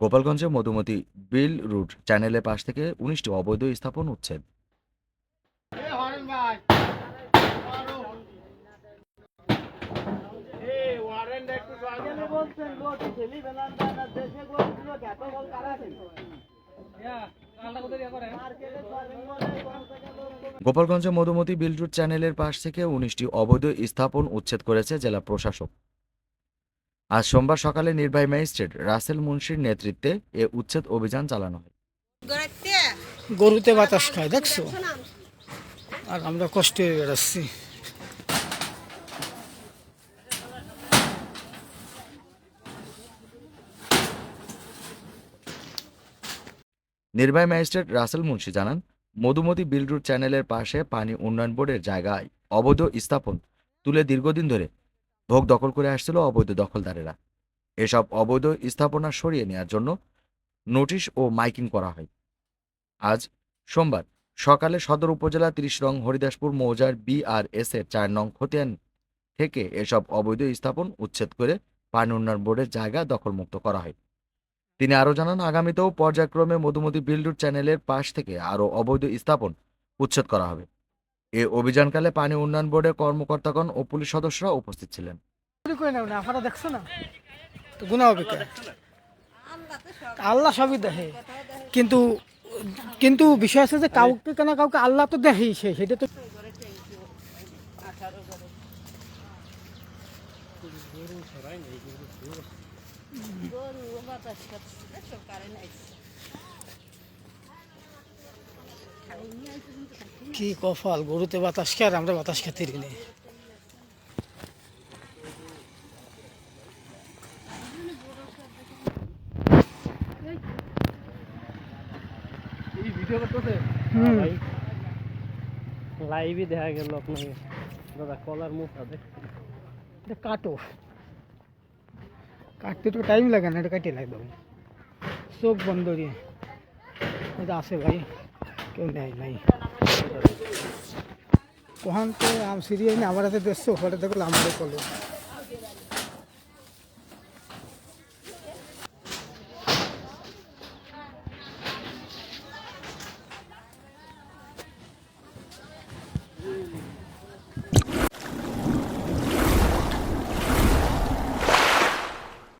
গোপালগঞ্জে মধুমতি বিল রুট চ্যানেলের পাশ থেকে উনিশটি অবৈধ স্থাপন উচ্ছেদ গোপালগঞ্জে মধুমতি বিল রুট চ্যানেলের পাশ থেকে উনিশটি অবৈধ স্থাপন উচ্ছেদ করেছে জেলা প্রশাসক। আজ সোমবার সকালে নির্বাহী ম্যাজিস্ট্রেট রাসেল মুন্সির নেতৃত্বে এ উচ্ছেদ অভিযান চালানো হয়। গরুতে বাতাস খায় দেখছ? আর আমরা কষ্টে বেড়াচ্ছি। নির্বাহী ম্যাজিস্ট্রেট রাসেল মুন্সি জানান মধুমতি বিল রুট চ্যানেলের পাশে পানি উন্নয়ন বোর্ডের জায়গায় অবৈধ স্থাপন তুলে দীর্ঘদিন ধরে ভোগ দখল করে আসছিল অবৈধ দখলদারেরা। এসব অবৈধ স্থাপনা সরিয়ে নেওয়ার জন্য নোটিশ ও মাইকিং করা হয়। আজ সোমবার সকালে সদর উপজেলা ত্রিশ রং হরিদাসপুর মৌজার বিআরএস এর চার নং খতিয়ান থেকে এসব অবৈধ স্থাপন উচ্ছেদ করে পানি উন্নয়ন বোর্ডের জায়গা দখলমুক্ত করা হয়। তিনি আরও জানান, আগামীতেও পর্যায়ক্রমে মধুমতি বিলডুট চ্যানেলের পাশ থেকে আরও অবৈধ স্থাপন উচ্ছেদ করা হবে। এ অভিযানকালে পানি উন্নয়ন বোর্ডের কর্মকর্তাগণ ও পুলিশ সদস্যরা উপস্থিত ছিলেন। দেখছ না? আল্লাহ সবই দেখে। কিন্তু কিন্তু বিষয় আছে যে কাউকে কেন কাউকে আল্লাহ তো দেখেই সেটা তো কি কফাল গরুতে বাতাস খেয়ে আর আমরা বাতাস খেতে নেই হুম। লাইভই দেখা গেল আপনাকে। দাদা কলার মুখটা দেখ কাটো। কাটতে তো টাইম লাগে না এটা কাটিয়ে লাগবে। চোখ বন্ধ দিয়ে। এটা আছে ভাই। কেউ নাই কখন তো আম সিরিয়াই না আমার হাতে দেখছ ঘরে দেখল আমাদের কলে